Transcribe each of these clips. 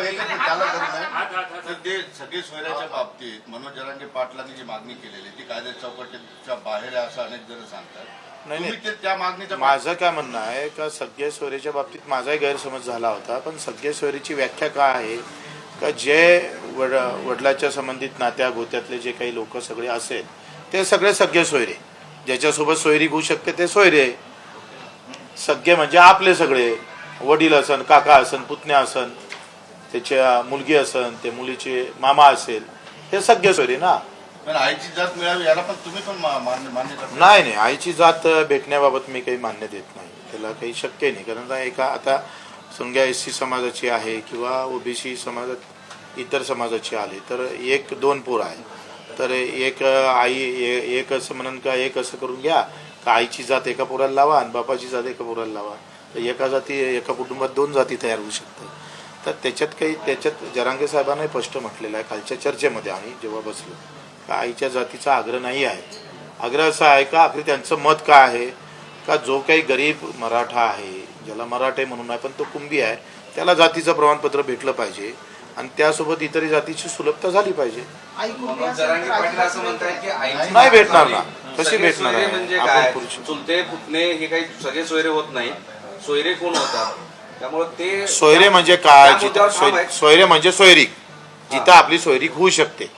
एकच त्याला तर ते सगळी सोयऱ्याच्या बाबतीत मनोज जरांगे पाटलांनी जी मागणी केलेली ती कायद्या चौकटीच्या बाहेर आहे असं अनेक जण सांगतात. नाही, माझं काय म्हणणं आहे का सगळे सोयरीच्या बाबतीत माझाही गैरसमज झाला होता पण सगळे सोयरीची व्याख्या काय आहे? का जे वड वडिलाच्या संबंधित नात्या गोत्यातले जे काही लोक सगळे असेल ते सगळे सगळे सोयरे. ज्याच्यासोबत सोयरी होऊ शकते ते सोयरे. सगळे म्हणजे आपले सगळे. वडील असन काका असन पुतण्या असन त्याच्या मुलगी असन ते मुलीचे मामा असेल हे सगळे सोयरे ना. पण आईची जात मिळावी याला पण तुम्ही पण मा- मान्य मान्य करता. नाही नाही आईची जात भेटण्याबाबत मी काही मान्य देत नाही. त्याला काही शक्य नाही. कारण आता एका आता समजा एस सी समाजाची आहे किंवा ओबीसी समाजात इतर समाजाची आली तर एक दोन पोर आहे तर एक आई ए- एक असं म्हणून का एक असं करून घ्या. का आईची जात एका पोराला लावा आणि बापाची जात एका पोराला लावा. तर एका जाती एका कुटुंबात दोन जाती तयार होऊ शकतात. तर त्याच्यात काही त्याच्यात जरांगे साहेबांनाही स्पष्ट म्हटलेलं आहे कालच्या चर्चेमध्ये आम्ही जेव्हा बसलो का आईच्या जातीचा आग्रह नाही आहे. आग्रह असा आहे का? आखरी त्यांचं मत काय आहे? का जो काही गरीब मराठा आहे ज्याला मराठे म्हणून आहे पण तो कुंभी आहे त्याला जातीचं प्रमाणपत्र भेटलं पाहिजे आणि त्यासोबत इतरही जातीची सुलभता झाली पाहिजे. मनोज जरांगे पाटील असं म्हणतायत की आईची नाही. भेटणार ना. कशी भेटणार आहे? म्हणजे आपण काय? पुरुष. चुलते पुतणे हे काही सगळे सोयरे होत नाही. सोयरे कोण होतात त्यामुळे ते सोयरे म्हणजे काय? जिथं सोय-. सोयरे म्हणजे सोयरीक. जिथं आपली सोयरीक होऊ शकते.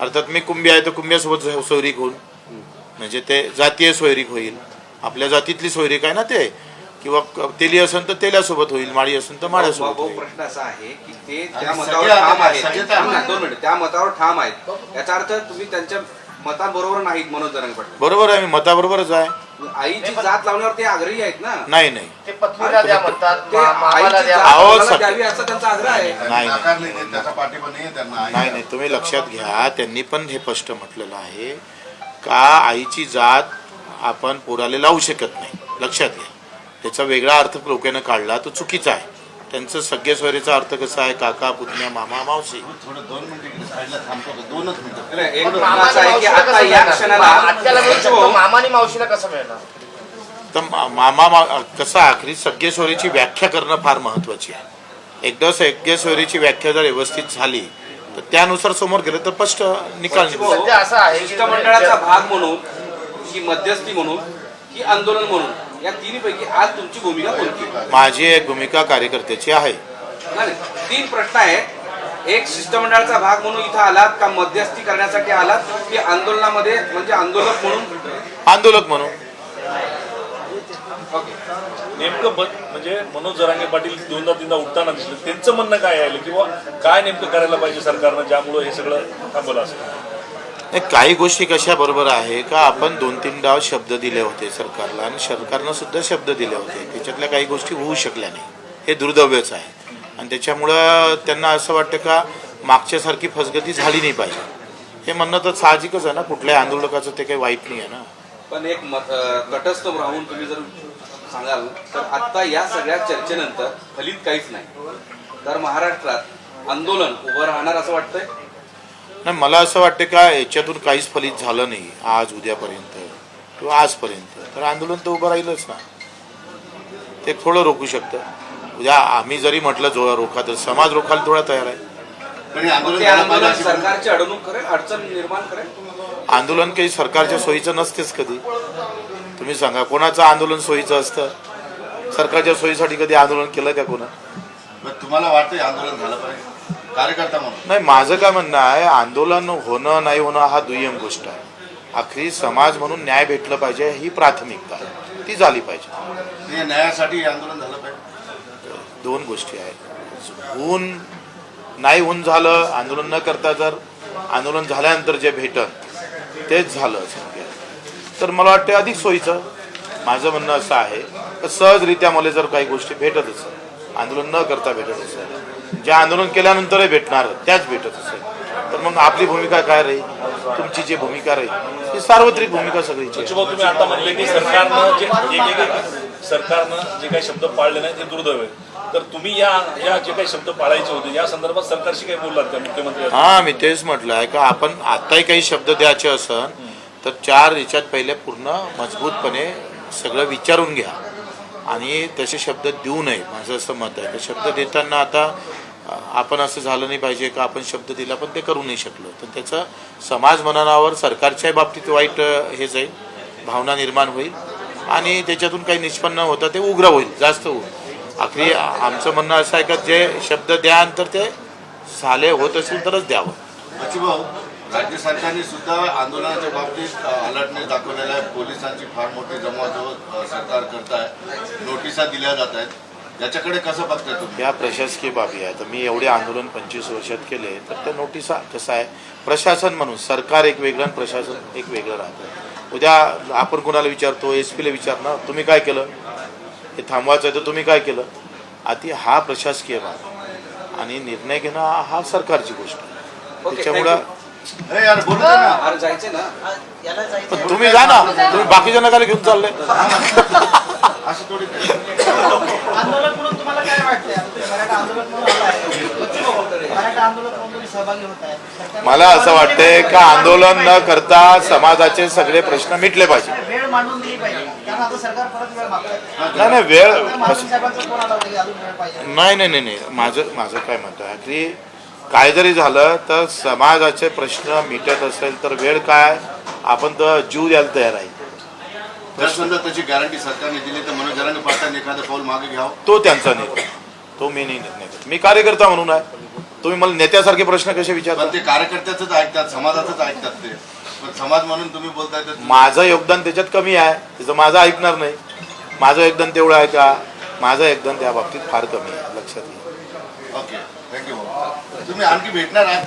अर्थात मी कुंभी आहे तर कुंभ्यासोबत सोयरीक होईल म्हणजे ते जातीय सोयरीक होईल. आपल्या जातीतली सोयरीक आहे ना ते? किंवा क- तेली असेल तर तेल्यासोबत होईल माळी असेल तर माळ्यासोबत भाऊ होईल. प्रश्न असा आहे की ते त्या आणि मतावर सगळे ठाम आहेत, आहेत. सगळे थांब ना, आहेत. दोन मिनिट. त्या मतावर ठाम आहेत. याचा अर्थ तुम्ही त्यांच्या मताबरोबर नाहीत मनोज जरांगे पाटील बरोबर आहे मी मताबरोबरच आहे. आईची जात लावण्यावर ते आग्रही आहेत ना. नाही नाही. ते पत्नीला द्या म्हणतात ते मा- मामाला आईची द्या जात अहो, कोणाला सग- द्यावी असा त्यांचा आग्रह आहे. नाही, नाही. नाकारले नाही त्याचा पाठिंबा नाही आहे त्यांना. आई- नाही नाही. तुम्ही लक्षात घ्या. त्यांनी पण हे स्पष्ट म्हटलेलं आहे का आईची जात आपण पोराला लावू शकत नाही? लक्षात घ्या. त्याचा वेगळा अर्थ लोकांना काढला तो चुकीचा आहे. त्यांचं सगळे सोयरीचा अर्थ कसा आहे? काका पुतण्या मामा मावशी? मामाने मावशीला कसं मिळणार? तर मामा मा- कसं आखरी सगळे सोयरीची व्याख्या करणं फार महत्वाची आहे. एकदा सगळे सोयरीची व्याख्या जर व्यवस्थित झाली तर त्यानुसार समोर गेलं तर स्पष्ट निकाल. सध्या असं आहे शिष्टमंडळाचा भाग म्हणून की मध्यस्थी म्हणून की आंदोलन म्हणून या तिन्हीपैकी आज तुमची भूमिका कोणती? माझी एक भूमिका कार्यकर्त्याची आहे. नाही. तीन प्रश्न आहेत. एक शिष्टमंडळाचा भाग म्हणून इथं आलात का मध्यस्थी करण्यासाठी आलात की आंदोलनामध्ये म्हणजे आंदोलक म्हणून? आंदोलक म्हणून. ओके. नेमकं ब- म्हणजे मनोज जरांगे पाटील दोनदा तीनदा उठताना दिसले. त्यांचं म्हणणं काय आहे? किंवा काय नेमकं करायला पाहिजे सरकारनं? ज्यामुळं हे सगळं थांबवलं असेल. काही गोष्टी कशा बरोबर आहे का? आपण दोन तीन डाव शब्द दिले होते सरकारला आणि सरकारनं सुद्धा शब्द दिले होते. त्याच्यातल्या काही गोष्टी होऊ शकल्या नाही. हे दुर्दैवच आहे. आणि त्याच्यामुळं त्यांना असं वाटतं का मागच्यासारखी फसगती झाली नाही पाहिजे. हे म्हणणं तर साहजिकच आहे ना. कुठल्याही आंदोलकाचं ते काही वाईट नाही आहे ना. पण एक मत अं, तटस्थ राहून तुम्ही जर सांगाल तर आता या सगळ्या चर्चेनंतर फलित काहीच नाही. तर महाराष्ट्रात आंदोलन उभं राहणार असं वाटतंय? नाही मला असं वाटतं का याच्यातून काहीच फलित झालं नाही आज उद्यापर्यंत. किंवा आजपर्यंत. तर आंदोलन तर उभं राहीलच ना. ते थोडं रोखू शकतं. उद्या आम्ही जरी म्हटलं जो रोखा तर समाज रोखायला थोडा तयार आहे. पण हे आंदोलन काही सरकारच्या सोयीचं नसतेच कधी. तुम्ही सांगा कोणाचं आंदोलन सोयीचं असतं? सरकारच्या सोयीसाठी कधी आंदोलन केलं का कोणा? तुम्हाला वाटतं आंदोलन झालं पाहिजे? कार्यकर्ता म्हणून. नाही माझं काय म्हणणं आहे आंदोलन होणं नाही होणं हा दुय्यम गोष्ट आहे. आखरी समाज म्हणून न्याय भेटलं पाहिजे ही प्राथमिकता आहे. ती झाली पाहिजे. हे न्यायासाठी आंदोलन झालं पाहिजे? दोन गोष्टी आहेत. होऊन नाही होऊन झालं आंदोलन न करता जर आंदोलन झाल्यानंतर जे भेटत तेच झालं तर मला वाटतं अधिक सोयीचं. माझं म्हणणं असं आहे तर सहजरित्या मला जर काही गोष्टी भेटत असेल आंदोलन न करता भेटत असेल. ज्या आंदोलन केल्यानंतरही भेटणार त्याच भेटत असेल. तर मग आपली भूमिका काय राहील? तुमची जी भूमिका राहील ती सार्वत्रिक भूमिका सगळीची तुम्ही आता म्हणले की सरकारनं जे सरकारनं जे काही शब्द पाळले नाही ते दुर्दैव आहे. तर तुम्ही या या जे काही शब्द पाळायचे होते या संदर्भात सरकारशी काही बोललात का मुख्यमंत्री? हा मी तेच म्हटलं आहे का आपण आताही काही शब्द द्यायचे असन तर चार याच्यात पहिले पूर्ण मजबूतपणे सगळं विचारून घ्या. आणि तसे शब्द देऊ नये. माझं असं मत आहे. तर शब्द देताना आता आपण असं झालं नाही पाहिजे का? आपण शब्द दिला पण ते करू नाही शकलो. तर त्याचं समाज मननावर सरकारच्याही बाबतीत वाईट हे जाईल. भावना निर्माण होईल. आणि त्याच्यातून काही निष्पन्न होतं ते उग्र होईल. जास्त होईल. आखरी आमचं म्हणणं असं आहे का जे शब्द द्या तर ते साले होत असेल तरच द्यावं. भाऊ राज्य सरकारने सुद्धा आंदोलनाच्या बाबतीत अलर्टनेस दाखवलेला आहे. पोलिसांची फार मोठी अ, सरकार करत आहे नोटिसा दिल्या जात आहेत. याच्याकडे कसं बघताय तुम्ही? या प्रशासकीय बाबी आहे. तर मी एवढे आंदोलन पंचवीस वर्षात केले तर त्या नोटिसा कसं आहे? प्रशासन म्हणून सरकार एक वेगळं आणि प्रशासन एक वेगळं राहतं. उद्या आपण कोणाला विचारतो एस पीला विचारणार तुम्ही काय केलं? हे थांबवायचं आहे तर तुम्ही काय केलं? आधी हा प्रशासकीय भाग आणि निर्णय घेणं हा- हा सरकारची गोष्ट आहे. ओके, त्याच्यामुळं हे यार बोलू दे ना. अरे जायचे ना. पण तुम्ही जा ना. तुम्ही बाकीच्या नकाला घेऊन चालले. असं थोडी काही. आंदोलन म्हणून तुम्हाला काय वाटतंय? आता तुम्ही मराठा आंदोलन म्हणून आलाय मराठा आंदोलन म्हणून तुम्ही सहभागी होत आहे. सरकार- मला असं वाटतंय का आंदोलन न करता समाजाचे सगळे प्रश्न मिटले पाहिजे. वेळ मांडून दिली पाहिजे. कारण आता सरकार परत वेळ मागतंय. नाही नाही वेळ महाजन साहेबांचा फोन आला होता की अजून वेळ पाहिजे? नाही नाही नाही नाही. माझं माझं काय म्हणतं आहे की काय जरी झालं तर समाजाचे प्रश्न मिटत असेल तर वेळ काय? आपण तर जीव द्यायला तयार आहे. जर समजा त्याची गॅरंटी सरकारने दिली तर मनोज जरांगे पाटलांनी एखादं पाऊल मागे घ्यावं? तो त्यांचा निर्णय. तो मी नाही. मी कार्यकर्ता म्हणून आहे. तुम्ही मला नेत्यासारखे प्रश्न कसे पण विचारता ते कार्यकर्त्याच ऐकतात समाजाचंच ऐकतात ते. पण समाज म्हणून तुम्ही बोलताय तर माझं योगदान त्याच्यात कमी आहे. त्याचं माझं ऐकणार नाही. माझं योगदान तेवढं आहे का? माझं योगदान त्या बाबतीत फार कमी आहे लक्षात घ्या. ओके तुम्ही आणखी भेटणार आहात